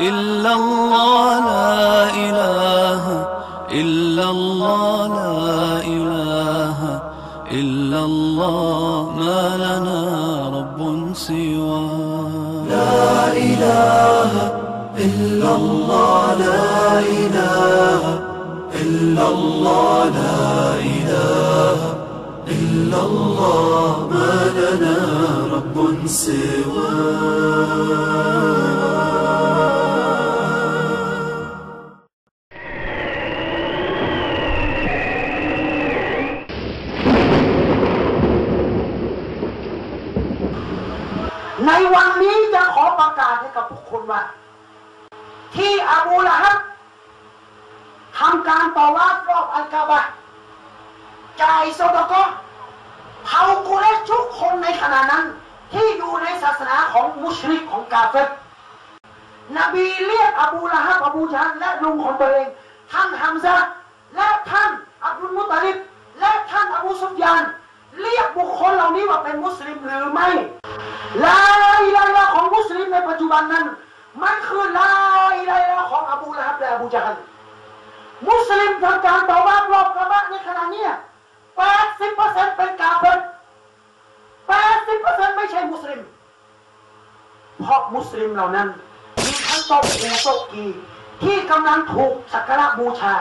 إلا الله لا إله إلا الله لا إله إلا الله ما لنا رب سوى لا إله إلا الله لا إله إلا الله لا إله إلا الله ما لنا رب سواه. ในวันนี้จะขอประกาศให้กับทุกคนว่า ที่อาบูละฮับทำการต่อว่ารอบอัลกาบะจ่ายซอดก็เผากุเรชทุกคนในขณะนั้น ที่อยู่ในศาสนาของมุชริกของกาเฟรนบีเรียกอบูละฮับอบูจันและลุงของตัวเองท่านฮัมซะและท่านอับดุลมุตลิบและท่านอบูซุฟยาน คคลเหล่านี้ว่าเป็นมุสลิมหรือไม่ลาอิลาฮะของมุสลิมในปัจจุบันนั้น มันคือลาอิลาฮะของอบูละฮับและอบูจันมุสลิมทำการต่อว่ารอบกระบะในขณะนี้80%เป็นกาเฟร80%ไม่ใช่มุสลิม เพราะมุสลิมเหล่านั้นมีทั้งโตะอูโตะกีที่กำลังถูกสักการะบูชา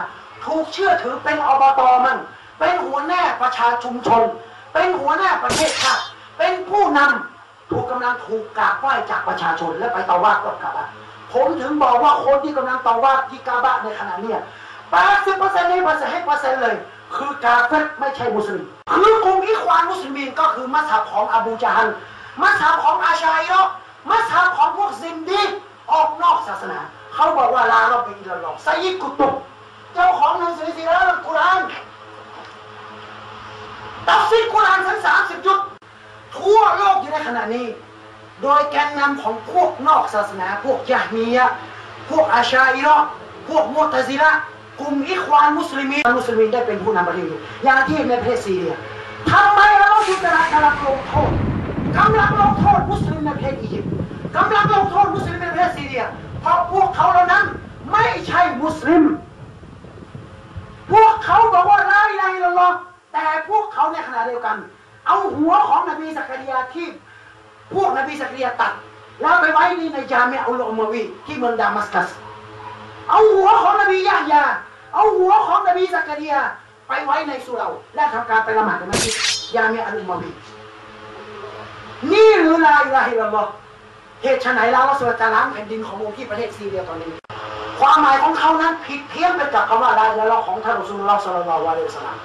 ถูกเชื่อถือเป็นอบตมันเป็นหัวหน้าประชาชุมชน เป็นหัวหน้าประเทศชาติเป็นผู้นำถูกกำลังถูกกาบไหว้จากประชาชนและไปต่อว่ารอบกาบะผมถึงบอกว่าคนที่กำลังต่อว่าที่กาบะในขณะเนี้ย80%นี้เปอร์เซ็นต์ให้เปอร์เซ็นต์เลย คือกาเฟรไม่ใช่มุสลิม คือกลุ่มอิควานมุสลิมก็คือมัสฮับของอบูจาฮันมัสฮับของอาชัยรอมัสฮับของพวกซินดีออกนอกศาสนา เขาบอกว่าลาเราเป็นอิลลอฮ์ไซยิดกุตุบเจ้าของหนังสือสีรัลกุรอานตัฟซีรกุรอานทั้งสามสิบจุด ทั่วโลกอยู่ใน ขณะนี้ โดยแกนนำของพวกนอกศาสนา พวกยะมียะพวกอาชาอิรอพวกมุตซิละกลุ่มอิควานมุสลิมีมุสลิมได้เป็นผู้นำประเทศนี้อย่างที่ในประเทศซีเรียทำไมเราถึงกำลังกำลังลงโทษกำลังลงโทษมุสลิมในประเทศอียิปต์กำลังลงโทษมุสลิมในประเทศซีเรียเพราะพวกเขาเหล่านั้นไม่ใช่มุสลิม พวกเขาบอกว่าลาอิละลอแต่พวกเขาในขณะเดียวกัน เอาหัวของนบีสักริยาที่ พวกนบีสักริยตัดแล้วไปไว้นี่ในจามีอัลอมาวีที่เมืองดามัสกัส เอาหัวของนบียะยา เอาหัวของนบีสักริยไปไว้ในสุเราและทำการไปละหมาดในมัสยิดยามีอัลอมาวีนี่หรือลาอิลาฮิลลัลลอฮ์เหตุไฉนลาวะสุลจะล้างแผ่นดินขององค์ที่ประเทศซีเรียตอนนี้ ความหมายของเขานั้นผิดเพี้ยนไปจากคำว่าลาอิลาฮ์ของท่านรอซูลุลลอฮ์ศ็อลลัลลอฮุอะลัยฮิวะซัลลัม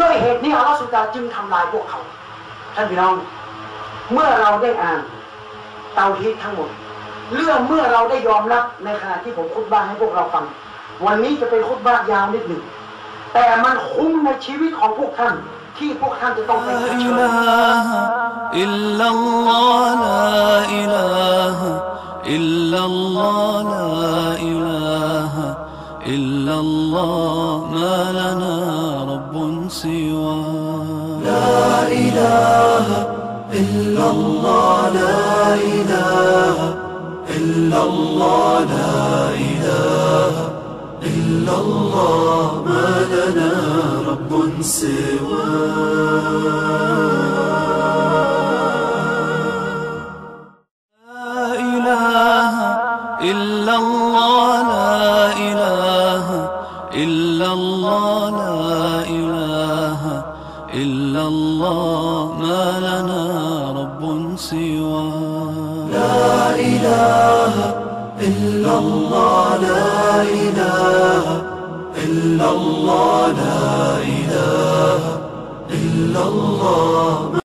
ด้วยเหตุนี้อัลลอฮ์สุลตาจึงทำลายพวกเขา ท่านพี่น้อง เมื่อเราได้อ่านเตาฮีดทั้งหมด เรื่องเมื่อเราได้ยอมรับในขณะที่ผมคุดบ้าให้พวกเราฟัง วันนี้จะเป็นคุดบ้ายาวนิดหนึ่ง แต่มันคุ้มในชีวิตของพวกท่าน ที่พวกท่านจะต้องไป لا เผชิญ إله إلا الله لا إله إلا الله لا إله إلا الله ما لنا رب سوى لا إله إلا الله لا إله إلا الله لا إله إلا الله ما لنا رب سواه. لا إله إلا الله لا إله. سوى. لا إله إلا الله لا إله إلا الله لا إله إلا الله.